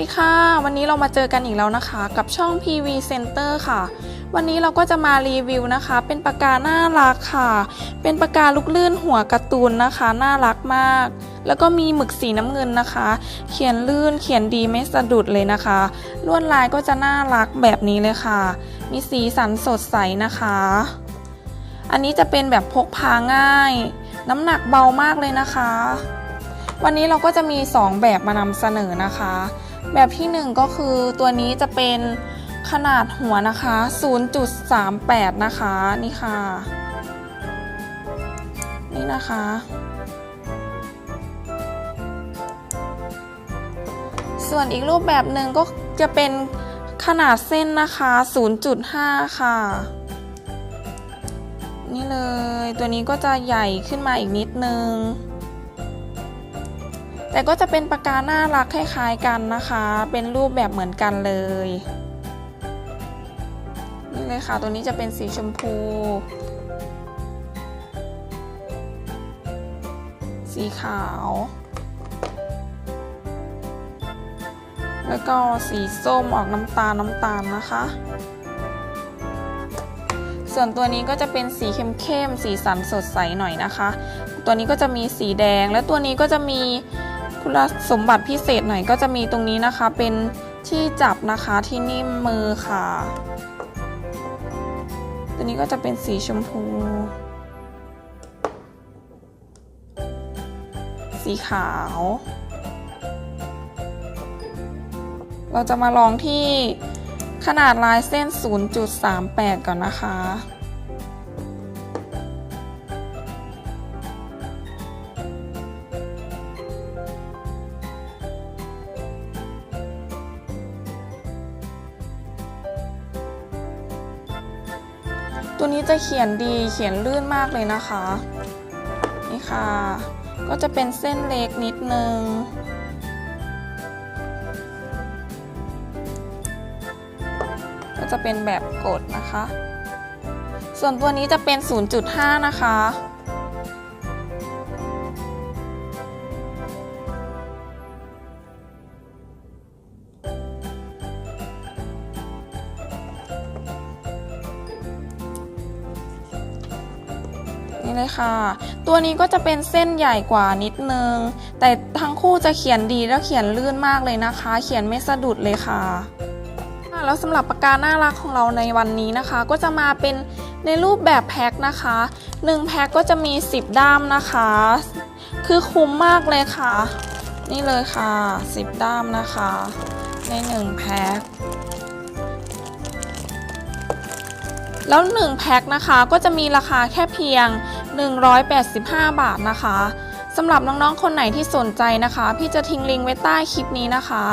ดีค่ะ วันนี้เรามาเจอกันอีกแล้วนะคะ กับช่อง PV Center ค่ะ วันนี้เราก็จะมารีวิวนะคะ เป็นปากกาน่ารักค่ะ เป็นปากกาลูกลื่นหัวการ์ตูนนะคะ น่ารักมาก แล้วก็มีหมึกสีน้ำเงินนะคะ เขียนลื่นเขียนดีไม่สะดุดเลยนะคะ ลวดลายก็จะน่ารักแบบนี้เลยค่ะ มีสีสันสดใสนะคะ อันนี้จะเป็นแบบพกพาง่าย น้ำหนักเบามากเลยนะคะวันนี้เราก็จะมี 2 แบบมานำเสนอนะคะ แบบที่ 1 ก็คือตัวนี้จะเป็นขนาดหัวนะคะ 0.38 นะคะ นี่ค่ะ นี่นะคะ ส่วนอีกรูปแบบหนึ่งก็จะเป็นขนาดเส้นนะคะ 0.5 ค่ะ นี่เลย ตัวนี้ก็จะใหญ่ขึ้นมาอีกนิดนึง แต่ก็จะเป็นปากกาน่ารักคล้ายๆกันนะคะ เป็นรูปแบบเหมือนกันเลยนี่เลยค่ะ ตัวนี้จะเป็นสีชมพู สีขาว แล้วก็สีส้มออกน้ำตาลน้ำตาลนะคะ ส่วนตัวนี้ก็จะเป็นสีเข้มๆ สีสันสดใสหน่อยนะคะ ตัวนี้ก็จะมีสีแดง และตัวนี้ก็จะมี คุณสมบัติพิเศษหน่อยก็จะมีตรงนี้นะคะ เป็นที่จับนะคะที่นิ่มมือค่ะ ตัวนี้ก็จะเป็นสีชมพู สีขาว เราจะมาลองที่ขนาดลายเส้น 0.38 ก่อนนะคะ ตัวนี้จะเขียนดีเขียนลื่นมากเลยนะคะ นี่ค่ะ ก็จะเป็นเส้นเล็กนิดนึง ก็จะเป็นแบบกดนะคะ ส่วนตัวนี้จะเป็น 0.5 นะคะ นี่เลยค่ะ ตัวนี้ก็จะเป็นเส้นใหญ่กว่านิดนึง แต่ทั้งคู่จะเขียนดีและเขียนลื่นมากเลยนะคะ เขียนไม่สะดุดเลยค่ะค่ะแล้วสำหรับปากกาน่ารักของเราในวันนี้นะคะ ก็จะมาเป็นในรูปแบบแพ็คนะคะ1แพ็คก็จะมี 10 ด้ามนะคะ คือคุ้มมากเลยค่ะ นี่เลยค่ะ 10 ด้ามนะคะ ใน1แพ็ค แล้ว 1 แพ็คนะคะก็จะมีราคาแค่เพียง 185 บาทนะคะสำหรับน้องๆ คนไหนที่สนใจนะคะ พี่จะทิ้งลิงก์ไว้ใต้คลิปนี้นะคะ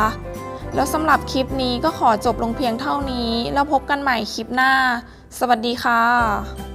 แล้วสำหรับคลิปนี้ก็ขอจบลงเพียงเท่านี้ แล้วพบกันใหม่คลิปหน้า สวัสดีค่ะ